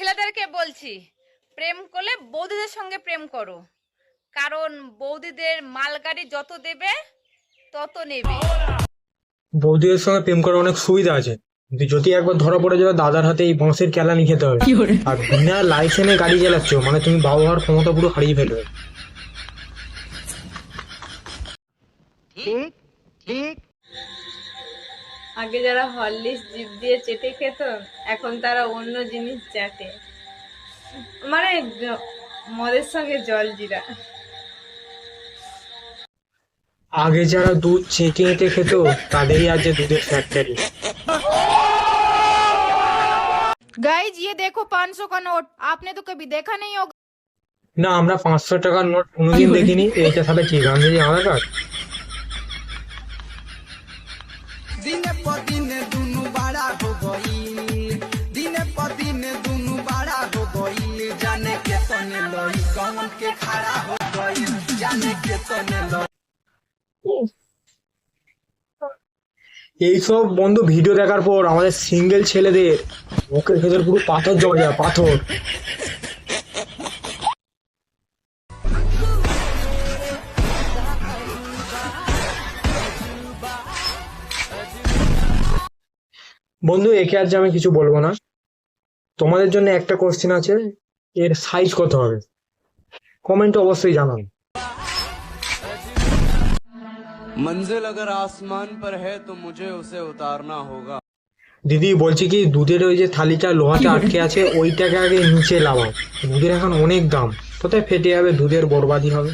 ছেলেদেরকে বলছি প্রেম করলে বৌদিদের সঙ্গে প্রেম করো। কারণ বৌদিদের মালগাড়ি যত দেবে তত নেবে। বৌদিদের সঙ্গে প্রেম করার অনেক সুবিধা আছে। কিন্তু যদি একবার ধরা পড়ে যাবে দাদার হাতে এই বাঁশের কেলানি খেতে হবে। আর বিনা লাইসেন্সে গাড়ি চালাচ্ছ মানে তুমি বাবা হওয়ার ক্ষমতা পুরো হারিয়ে ফেলবে। আগে যারা হরলিক্স জিভ দিয়ে চেটে খেত এখন তারা অন্য জিনিস চাটে মানে জ- মদের সঙ্গে জল জিরা আগে যারা দুধ চেটে এঁটে খেত তাদেরই আছে দুধের ফ্যাক্টরি गाइज ये देखो 500 का नोट आपने तो कभी देखा नहीं होगा না আমরা পাঁচশো টাকার নোট কোনোদিন দেখিনি এইটা তাহলে কি গান্ধীজি আধার কার্ড এইসব বন্ধু ভিডিও দেখার পর আমাদের সিঙ্গেল ছেলেদের মুখের ভেতর পুরো পাথর জমে যায়, পাথর। বন্ধু একে আজ আমি কিছু বলবো না তোমাদের জন্য একটা কোশ্চেন আছে এর সাইজ কত হবে কমেন্ট অবশ্যই জানান मंजिल अगर आसमान पर है तो मुझे उसे उतारना होगा দিদি বলছি কি দুধের ওই যে থালিটা লোহাতে আটকে আছে ওইটাকে আগে নিচে লাগাও দুধের এখন অনেক দাম কোথায় ফেটে যাবে দুধের বরবাদি হবে